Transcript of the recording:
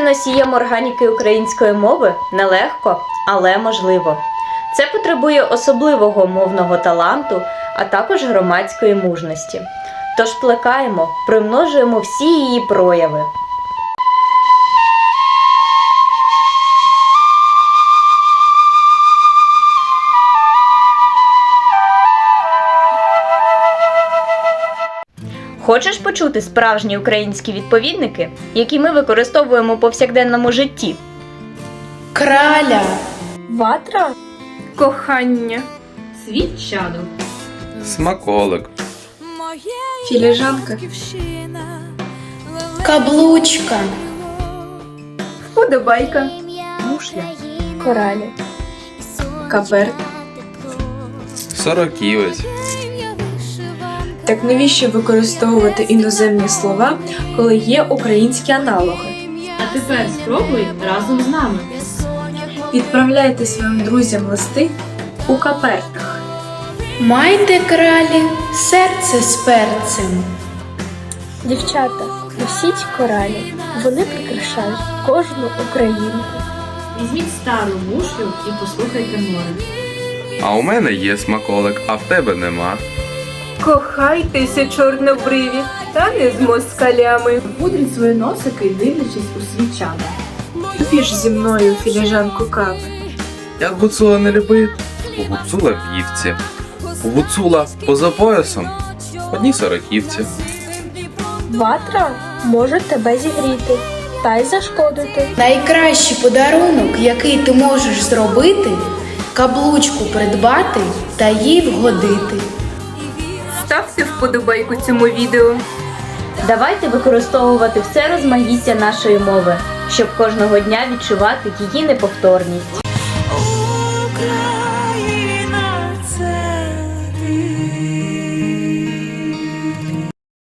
носієм органіки української мови нелегко, але можливо. Це потребує особливого мовного таланту, а також громадської мужності. Тож плекаємо, примножуємо всі її прояви. Хочеш почути справжні українські відповідники, які ми використовуємо у повсякденному житті? Краля, Ватра, кохання, Світчаду. Смаколик. філіжанка, каблучка, вподобайка, мушля, коралі, каперт. Сороківець. Так навіщо використовувати іноземні слова, коли є українські аналоги? А тепер спробуй разом з нами. Відправляйте своїм друзям листи у капертах. майте кралі, серце з перцем. Дівчата, носіть коралі. Вони прикрашають кожну українку. Візьміть стару мушлю і послухайте море. А у мене є смаколик, а в тебе нема. Кохайтеся, чорнобриві, та не з москалями. Пудріть свої носики, дивлячись у свій чадо. Піж зі мною філіжанку кави. Як гуцула не любить, у гуцула вівці. У гуцула поза поясом одні сороківці. Ватра може тебе зігріти та й зашкодити. Найкращий подарунок, який ти можеш зробити, каблучку придбати та їй вгодити. Ставте вподобайку цьому відео. Давайте використовувати все розмаїття нашої мови, щоб кожного дня відчувати її неповторність.